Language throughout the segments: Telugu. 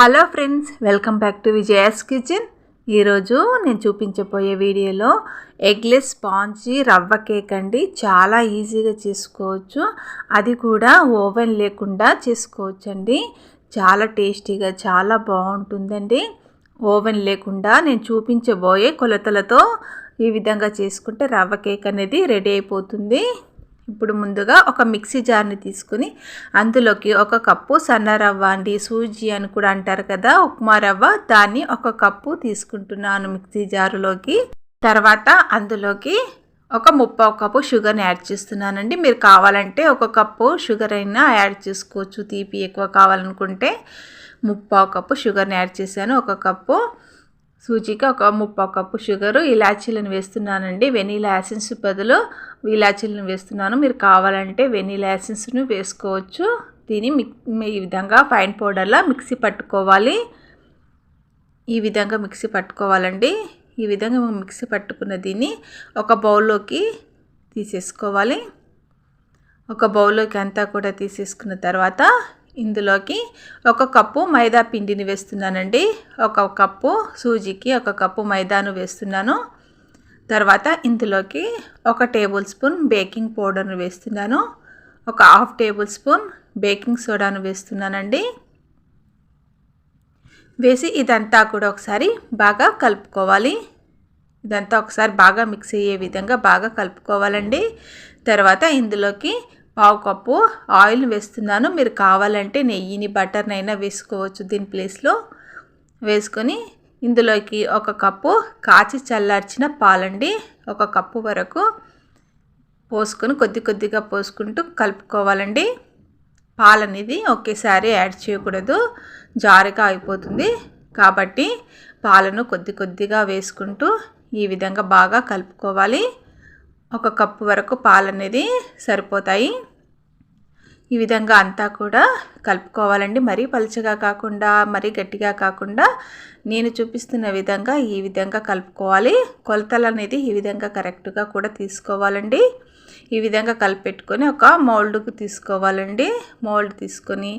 Hello friends welcome back to Vijaya's kitchen. ఈరోజు నేను చూపించబోయే వీడియోలో ఎగ్లెస్ స్పాంజీ రవ్వ కేక్ అండి. చాలా ఈజీగా చేసుకోవచ్చు. అది కూడా ఓవెన్ లేకుండా చేసుకోవచ్చు అండి చాలా టేస్టీగా చాలా బాగుంటుందండి. ఓవెన్ లేకుండా నేను చూపించబోయే కొలతలతో ఈ విధంగా చేసుకుంటే రవ్వ కేక్ అనేది రెడీ అయిపోతుంది. ఇప్పుడు ముందుగా ఒక మిక్సీ జార్ని తీసుకుని అందులోకి ఒక కప్పు సన్న రవ్వ అండి సూజీ అని కూడా అంటారు కదా ఉప్మా రవ్వ. దాన్ని ఒక కప్పు తీసుకుంటున్నాను మిక్సీ జారులోకి. తర్వాత అందులోకి ఒక ముప్పావు కప్పు షుగర్ని యాడ్ చేస్తున్నానండి. మీరు కావాలంటే ఒక కప్పు షుగర్ అయినా యాడ్ చేసుకోవచ్చు. తీపి ఎక్కువ కావాలనుకుంటే ముప్పావు కప్పు షుగర్ని యాడ్ చేశాను. ఒక కప్పు సూజీకి ఒక ముప్పావు కప్పు షుగరు ఇలాచీలను వేస్తున్నానండి. వెనీలా యాసిన్స్ బదులు ఇలాచీలను వేస్తున్నాను. మీరు కావాలంటే వెనీలా యాసిన్స్ను వేసుకోవచ్చు. దీన్ని మిక్ ఈ విధంగా ఫైన్ పౌడర్లా మిక్సీ పట్టుకోవాలి. ఈ విధంగా మిక్సీ పట్టుకోవాలండి. ఈ విధంగా మిక్సీ పట్టుకున్న దీన్ని ఒక బౌల్లోకి తీసేసుకోవాలి. ఒక బౌల్లోకి అంతా కూడా తీసేసుకున్న తర్వాత ఇందులోకి ఒక కప్పు మైదా పిండిని వేస్తున్నానండి. ఒక కప్పు సూజీకి ఒక కప్పు మైదాను వేస్తున్నాను. తర్వాత ఇందులోకి ఒక టేబుల్ స్పూన్ బేకింగ్ పౌడర్ను వేస్తున్నాను. ఒక హాఫ్ టేబుల్ స్పూన్ బేకింగ్ సోడాను వేస్తున్నానండి. వేసి ఇదంతా కూడా ఒకసారి బాగా కలుపుకోవాలి. ఇదంతా ఒకసారి బాగా మిక్స్ అయ్యే విధంగా బాగా కలుపుకోవాలండి. తర్వాత ఇందులోకి పావు కప్పు ఆయిల్ వేస్తున్నాను. మీరు కావాలంటే నెయ్యిని బటర్నైనా వేసుకోవచ్చు దీని ప్లేస్లో. వేసుకొని ఇందులోకి ఒక కప్పు కాచి చల్లార్చిన పాలండి. ఒక కప్పు వరకు పోసుకొని కొద్ది కొద్దిగా పోసుకుంటూ కలుపుకోవాలండి. పాలు అనేది ఒకేసారి యాడ్ చేయకూడదు. జారుగా అయిపోతుంది. కాబట్టి పాలను కొద్ది కొద్దిగా వేసుకుంటూ ఈ విధంగా బాగా కలుపుకోవాలి. ఒక కప్పు వరకు పాలు అనేది సరిపోతాయి. ఈ విధంగా అంతా కూడా కలుపుకోవాలండి. మరీ పలుచగా కాకుండా మరీ గట్టిగా కాకుండా నేను చూపిస్తున్న విధంగా ఈ విధంగా కలుపుకోవాలి. కొలతలు అనేది ఈ విధంగా కరెక్ట్గా కూడా తీసుకోవాలండి. ఈ విధంగా కలిపెట్టుకొని ఒక మౌల్డ్కు తీసుకోవాలండి. మౌల్డ్ తీసుకొని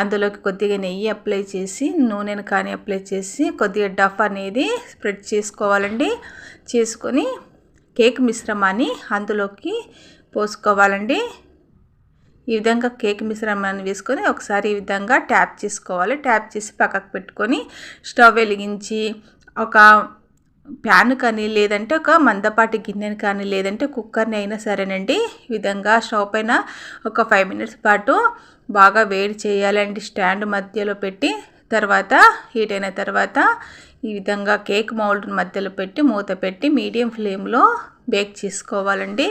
అందులోకి కొద్దిగా నెయ్యి అప్లై చేసి నూనెను కానీ అప్లై చేసి కొద్దిగా డఫ్ అనేది స్ప్రెడ్ చేసుకోవాలండి. చేసుకొని కేక్ మిశ్రమాన్ని అందులోకి పోసుకోవాలండి. ఈ విధంగా కేక్ మిశ్రమాన్ని వేసుకొని ఒకసారి ఈ విధంగా ట్యాప్ చేసుకోవాలి. ట్యాప్ చేసి పక్కకు పెట్టుకొని స్టవ్ వెలిగించి ఒక ప్యాన్ కానీ లేదంటే ఒక మందపాటి గిన్నెని కానీ లేదంటే కుక్కర్ని అయినా సరేనండి. ఈ విధంగా స్టవ్ పైన ఒక ఫైవ్ మినిట్స్ పాటు బాగా వేడి చేయాలండి స్టాండ్ మధ్యలో పెట్టి తర్వాత హీట్ అయిన తర్వాత ఈ విధంగా కేక్ మౌల్డ్ మధ్యలో పెట్టి మూత పెట్టి మీడియం ఫ్లేమ్లో బేక్ చేసుకోవాలండి.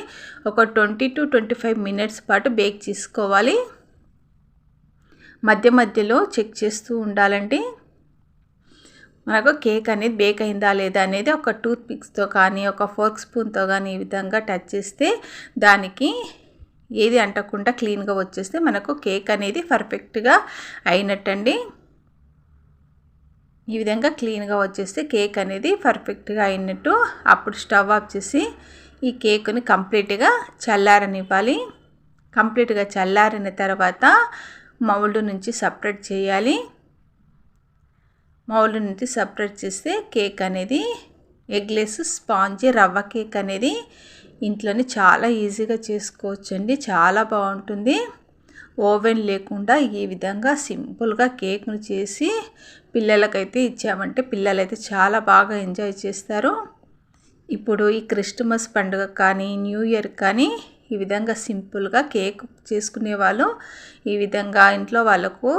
ఒక twenty to twenty five minutes పాటు బేక్ చేసుకోవాలి. మధ్య మధ్యలో చెక్ చేస్తూ ఉండాలండి. మనకు కేక్ అనేది బేక్ అయిందా లేదా అనేది ఒక టూత్ పిక్స్తో కానీ ఒక ఫోర్క్ స్పూన్తో కానీ ఈ విధంగా టచ్ చేస్తే దానికి ఏది అంటకుండా క్లీన్గా వచ్చేస్తే మనకు కేక్ అనేది పర్ఫెక్ట్గా అయినట్టండి. ఈ విధంగా క్లీన్గా వచ్చేస్తే కేక్ అనేది పర్ఫెక్ట్గా అయినట్టు అప్పుడు స్టవ్ ఆఫ్ చేసి ఈ కేక్ని కంప్లీట్గా చల్లారనివ్వాలి. కంప్లీట్గా చల్లారిన తర్వాత మౌల్డ్ నుంచి సపరేట్ చేయాలి. మౌల్డ్ నుంచి సపరేట్ చేస్తే కేక్ అనేది ఎగ్లెస్ స్పాంజ్ రవ్వ కేక్ అనేది ఇంట్లోనే చాలా ఈజీగా చేసుకోవచ్చండి. చాలా బాగుంటుంది. ఓవెన్ లేకుండా ఈ విధంగా సింపుల్గా కేక్ను చేసి పిల్లలకైతే ఇచ్చామంటే పిల్లలైతే చాలా బాగా ఎంజాయ్ చేస్తారు. ఇప్పుడు ఈ క్రిస్టమస్ పండుగ కానీ న్యూ ఇయర్ కానీ ఈ విధంగా సింపుల్గా కేక్ చేసుకునే వాళ్ళు ఈ విధంగా ఇంట్లో వాళ్ళకు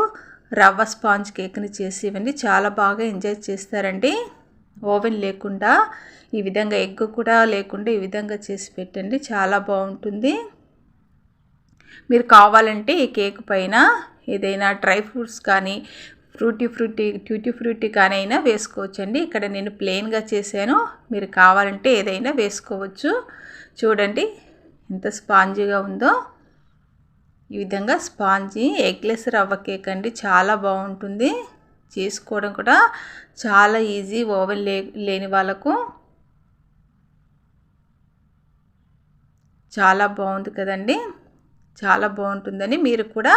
రవ్వ స్పాంజ్ కేక్ని చేసి ఇవన్నీ చాలా బాగా ఎంజాయ్ చేస్తారండి. ఓవెన్ లేకుండా ఈ విధంగా ఎగ్ కూడా లేకుండా ఈ విధంగా చేసి పెట్టండి చాలా బాగుంటుంది. మీరు కావాలంటే ఈ కేక్ పైన ఏదైనా డ్రై ఫ్రూట్స్ కానీ ఫ్రూటీ ఫ్రూటీ ట్యూటీ ఫ్రూటీ కానీ అయినా వేసుకోవచ్చండి. ఇక్కడ నేను ప్లెయిన్గా చేశాను. మీరు కావాలంటే ఏదైనా వేసుకోవచ్చు. చూడండి ఎంత స్పాంజీగా ఉందో. ఈ విధంగా స్పాంజీ ఎగ్లెస్ రవ్వ కేక్ అండి. చాలా బాగుంటుంది. చేసుకోవడం కూడా చాలా ఈజీ ఓవెన్ లే లేని వాళ్ళకు. చాలా బాగుంది కదండి. చాలా బాగుంటుందని మీరు కూడా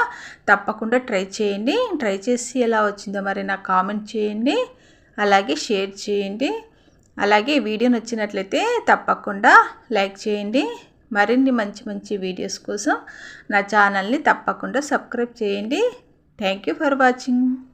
తప్పకుండా ట్రై చేయండి. ట్రై చేసి ఎలా వచ్చిందో మరి నాకు కామెంట్ చేయండి. అలాగే షేర్ చేయండి. అలాగే వీడియో నచ్చినట్లయితే తప్పకుండా లైక్ చేయండి. మరిన్ని మంచి మంచి వీడియోస్ కోసం నా ఛానల్ని తప్పకుండా సబ్స్క్రైబ్ చేయండి. Thank you for watching.